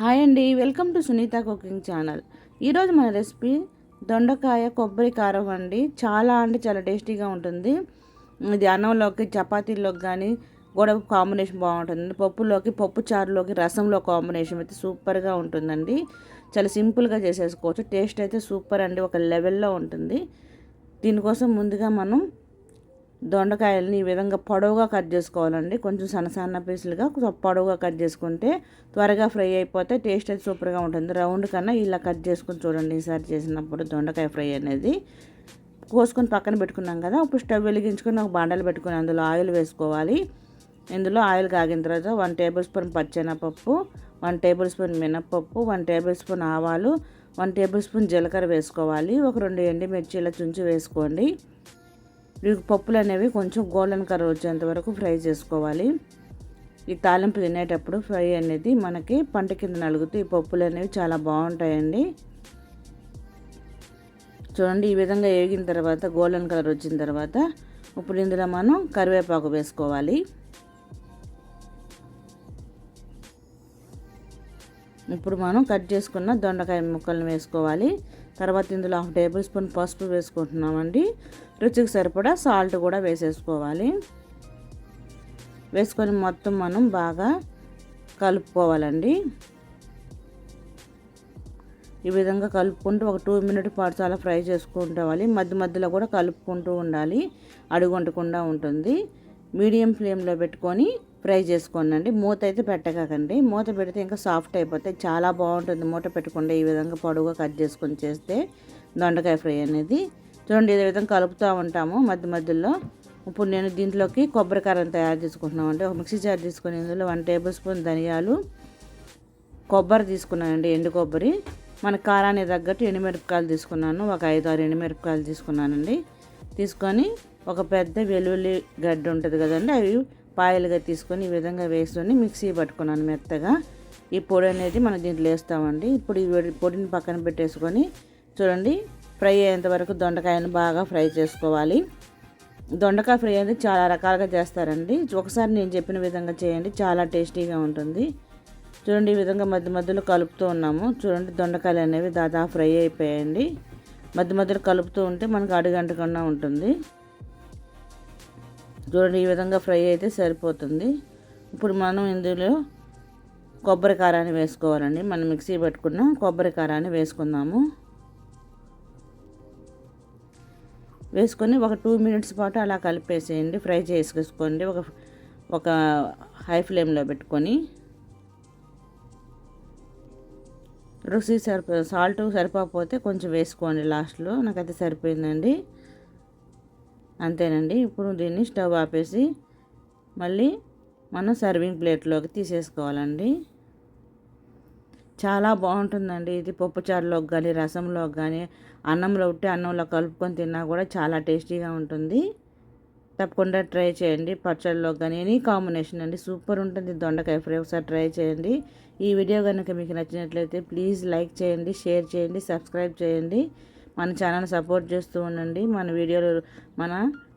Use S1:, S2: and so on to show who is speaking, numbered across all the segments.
S1: Hi అండి welcome to Sunitha cooking channel. ఈరోజు మన రెసిపీ దొండకాయ కొబ్బరి కారం అండి. చాలా అంటే చాలా టేస్టీగా ఉంటుంది. ఇది అన్నంలోకి చపాతీలోకి కానీ కూడా కాంబినేషన్ బాగుంటుంది. పప్పులోకి పప్పు చారులోకి రసంలో కాంబినేషన్ అయితే సూపర్గా ఉంటుందండి. చాలా సింపుల్గా చేసేసుకోవచ్చు. టేస్ట్ అయితే సూపర్ అండి. ఒక లెవెల్లో ఉంటుంది. దీనికోసం ముందుగా మనం దొండకాయలని ఈ విధంగా పొడవుగా కట్ చేసుకోవాలండి. కొంచెం సన్న సన్న పీసులుగా పొడవుగా కట్ చేసుకుంటే త్వరగా ఫ్రై అయిపోతే టేస్ట్ అయితే సూపర్గా ఉంటుంది. రౌండ్ కన్నా ఇలా కట్ చేసుకుని చూడండి ఈసారి చేసినప్పుడు దొండకాయ ఫ్రై అనేది. కోసుకొని పక్కన పెట్టుకున్నాం కదా ఇప్పుడు స్టవ్ వెలిగించుకొని ఒక బాండలు పెట్టుకుని అందులో ఆయిల్ వేసుకోవాలి. ఇందులో ఆయిల్ కాగిన తర్వాత వన్ టేబుల్ స్పూన్ పచ్చెనపప్పు వన్ టేబుల్ స్పూన్ మినప్పప్పు వన్ టేబుల్ స్పూన్ ఆవాలు వన్ టేబుల్ స్పూన్ జీలకర్ర వేసుకోవాలి. ఒక రెండు ఎండుమిర్చి ఇలా చుంచి వేసుకోండి. ఈ పప్పులు అనేవి కొంచెం గోల్డెన్ కలర్ వచ్చేంత వరకు ఫ్రై చేసుకోవాలి. ఈ తాలింపు తినేటప్పుడు ఫ్రై అనేది మనకి పంట కింద నలుగుతూ ఈ పప్పులు అనేవి చాలా బాగుంటాయండి. చూడండి ఈ విధంగా వేగిన తర్వాత గోల్డెన్ కలర్ వచ్చిన తర్వాత ఇప్పుడు ఇందులో మనం కరివేపాకు వేసుకోవాలి. ఇప్పుడు మనం కట్ చేసుకున్న దొండకాయ ముక్కలను వేసుకోవాలి. తర్వాత ఇందులో హాఫ్ టేబుల్ స్పూన్ పసుపు వేసుకుంటున్నామండి. రుచికి సరిపడా సాల్ట్ కూడా వేసేసుకోవాలి. వేసుకొని మొత్తం మనం బాగా కలుపుకోవాలండి. ఈ విధంగా కలుపుకుంటూ ఒక టూ మినిట్ పాటు చాలా ఫ్రై చేసుకుంటావాలి మధ్య మధ్యలో కూడా కలుపుకుంటూ ఉండాలి. అడుగుంటకుండా ఉంటుంది. మీడియం ఫ్లేమ్లో పెట్టుకొని ఫ్రై చేసుకోనండి. మూత అయితే పెట్టకండి. మూత పెడితే ఇంకా సాఫ్ట్ అయిపోతే చాలా బాగుంటుంది మూత పెట్టకుండా ఈ విధంగా పొడవుగా కట్ చేసుకొని చేస్తే దొండకాయ ఫ్రై అనేది. చూడండి ఇదే విధంగా కలుపుతూ ఉంటాము మధ్య మధ్యలో. ఇప్పుడు నేను దీంట్లోకి కొబ్బరికారం తయారు చేసుకుంటున్నాం అంటే ఒక మిక్సీ జార్ తీసుకుని ఇందులో వన్ టేబుల్ స్పూన్ ధనియాలు కొబ్బరి తీసుకున్నానండి ఎండు కొబ్బరి. మన కారానికి తగ్గట్టు ఎండుమిరపకాయలు తీసుకున్నాను. ఒక ఐదు ఆరు ఎండుమిరపకాయలు తీసుకున్నానండి. తీసుకొని ఒక పెద్ద వెల్లుల్లి గడ్డ ఉంటుంది కదండి అవి పాయలుగా తీసుకొని ఈ విధంగా వేసుకొని మిక్సీ పట్టుకున్నాను మెత్తగా. ఈ పొడి అనేది మనం దీంట్లో వేస్తామండి. ఇప్పుడు ఈ పొడిని పక్కన పెట్టేసుకొని చూడండి ఫ్రై అయ్యేంత వరకు దొండకాయను బాగా ఫ్రై చేసుకోవాలి. దొండకాయ ఫ్రై అనేది చాలా రకాలుగా చేస్తారండి. ఒకసారి నేను చెప్పిన విధంగా చేయండి చాలా టేస్టీగా ఉంటుంది. చూడండి ఈ విధంగా మధ్య మధ్యలో కలుపుతూ ఉన్నాము. చూడండి దొండకాయలు అనేవి దాదాపు ఫ్రై అయిపోయాయండి. మధ్య మధ్యలో కలుపుతూ ఉంటే మనకు అడుగంటకుండా ఉంటుంది. చూడండి ఈ విధంగా ఫ్రై అయితే సరిపోతుంది. ఇప్పుడు మనం ఇందులో కొబ్బరి కారాన్ని వేసుకోవాలండి. మనం మిక్సీ పెట్టుకున్న కొబ్బరి కారాన్ని వేసుకుందాము. వేసుకొని ఒక టూ మినిట్స్ పాటు అలా కలిపేసేయండి. ఫ్రై చేసుకేసుకోండి ఒక ఒక హై ఫ్లేమ్లో పెట్టుకొని. రుచి సరిపో సాల్ట్ సరిపోకపోతే కొంచెం వేసుకోండి లాస్ట్లో. నాకైతే సరిపోయిందండి. అంతేనండి. ఇప్పుడు దీన్ని స్టవ్ ఆపేసి మళ్ళీ మనం సర్వింగ్ ప్లేట్లోకి తీసేసుకోవాలండి. చాలా బాగుంటుందండి. ఇది పప్పుచారులోకి కానీ రసంలోకి కానీ అన్నంలో ఉట్టి అన్నంలో కలుపుకొని తిన్నా కూడా చాలా టేస్టీగా ఉంటుంది. తప్పకుండా ట్రై చేయండి. పచ్చళ్ళలో కానీ ఎనీ కాంబినేషన్ అండి. సూపర్ ఉంటుంది. దొండకాయ ఫ్రై ఒకసారి ట్రై చేయండి. ఈ వీడియో కనుక మీకు నచ్చినట్లయితే ప్లీజ్ లైక్ చేయండి షేర్ చేయండి సబ్స్క్రైబ్ చేయండి. మన ఛానల్ సపోర్ట్ చేస్తూ ఉండండి. మన వీడియోలు మన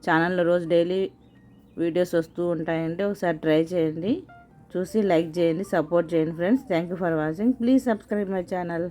S1: ఛానల్లో రోజు డైలీ వీడియోస్ వస్తూ ఉంటాయండి ఒకసారి ట్రై చేయండి. చూసి లైక్ చేయండి సపోర్ట్ చేయండి friends. Thank you for watching. Please subscribe my channel.